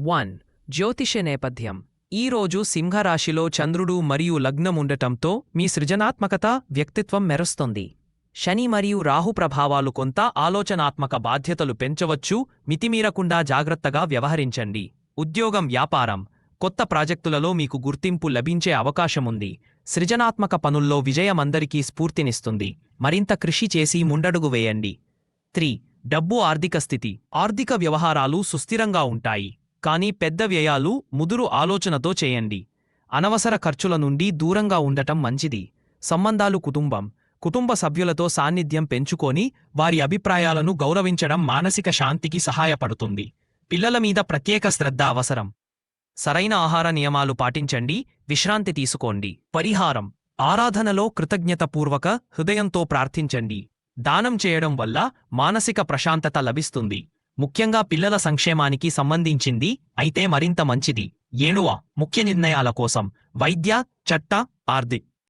One. జ్యోతిష నేపథ్యం. ఈ రోజు సింహరాశిలో చంద్రుడు మరియు లగ్నం ఉండటంతో మీ సృజనాత్మకత వ్యక్తిత్వం మెరుస్తుంది. శని మరియు రాహు ప్రభావాలు కొంత ఆలోచనాత్మక బాధ్యతలు పెంచవచ్చు. మితిమీరకుండా జాగ్రత్తగా వ్యవహరించండి. ఉద్యోగం వ్యాపారం. కొత్త ప్రాజెక్టులలో మీకు గుర్తింపు లభించే అవకాశముంది. సృజనాత్మక పనుల్లో విజయమందరికీ స్ఫూర్తినిస్తుంది. మరింత కృషి చేసి ముండడుగు వేయండి. త్రీ. డబ్బు ఆర్థిక స్థితి. ఆర్థిక వ్యవహారాలు సుస్థిరంగా ఉంటాయి. కానీ పెద్ద వ్యయాలు ముదురు ఆలోచనతో చేయండి. అనవసర ఖర్చుల నుండి దూరంగా ఉండటం మంచిది. సంబంధాలు కుటుంబం. కుటుంబ సభ్యులతో సాన్నిధ్యం పెంచుకొని వారి అభిప్రాయాలను గౌరవించడం మానసిక శాంతికి సహాయపడుతుంది. పిల్లల మీద ప్రత్యేక శ్రద్ధ అవసరం. సరైన ఆహార నియమాలు పాటించండి. విశ్రాంతి తీసుకోండి. పరిహారం. ఆరాధనలో కృతజ్ఞతపూర్వక హృదయంతో ప్రార్థించండి. దానం చేయడం వల్ల మానసిక ప్రశాంతత లభిస్తుంది. ముఖ్యంగా పిల్లల సంక్షేమానికి సంబంధించింది అయితే మరింత మంచిది. ఏడువ ముఖ్య నిర్ణయాల కోసం. వైద్య చట్ట ఆర్థిక.